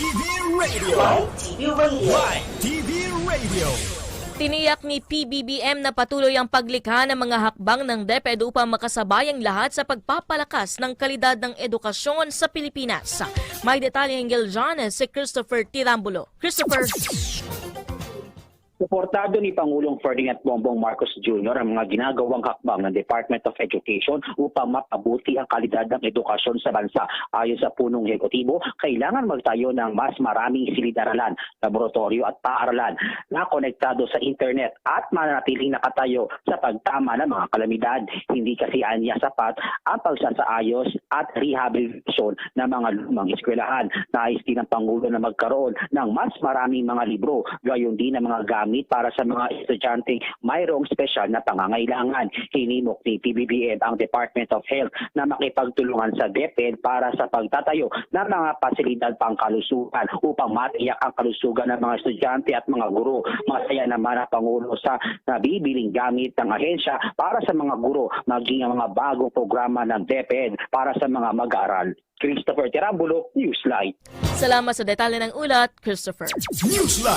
TV Radio. TV Radio. Live TV Radio. Tiniyak ni PBBM na patuloy ang paglikha ng mga hakbang ng DepEd upang makasabay ang lahat sa pagpapalakas ng kalidad ng edukasyon sa Pilipinas. May detalye hinggil dyan si Christopher Tirambulo. Christopher, Suportado ni Pangulong Ferdinand Bongbong Marcos Jr. ang mga ginagawang hakbang ng Department of Education upang mapabuti ang kalidad ng edukasyon sa bansa. Ayon sa punong ehekutibo, kailangan magtayo ng mas maraming silid-aralan, laboratorio at paaralan na konektado sa internet at manatiling nakatayo sa pagtama ng mga kalamidad. Hindi kasi anya sapat ang pagsasaayos at rehabilitasyon ng mga lumang eskwelahan. Nais din ng Pangulo na magkaroon ng mas maraming mga libro, gayon din ang mga gamit para sa mga estudyante mayroong espesyal na pangangailangan. Hinimok ni PBBM ang Department of Health na makipagtulungan sa DepEd para sa pagtatayo ng mga pasilidad pangkalusugan upang matiyak ang kalusugan ng mga estudyante at mga guro. Masaya naman ang Pangulo sa nabibiling gamit ng ahensya para sa mga guro maging ang mga bagong programa ng DepEd para sa mga mag-aaral. Christopher Tirambulo, Newslight. salamat sa detalye ng ulat, Christopher. Newsline.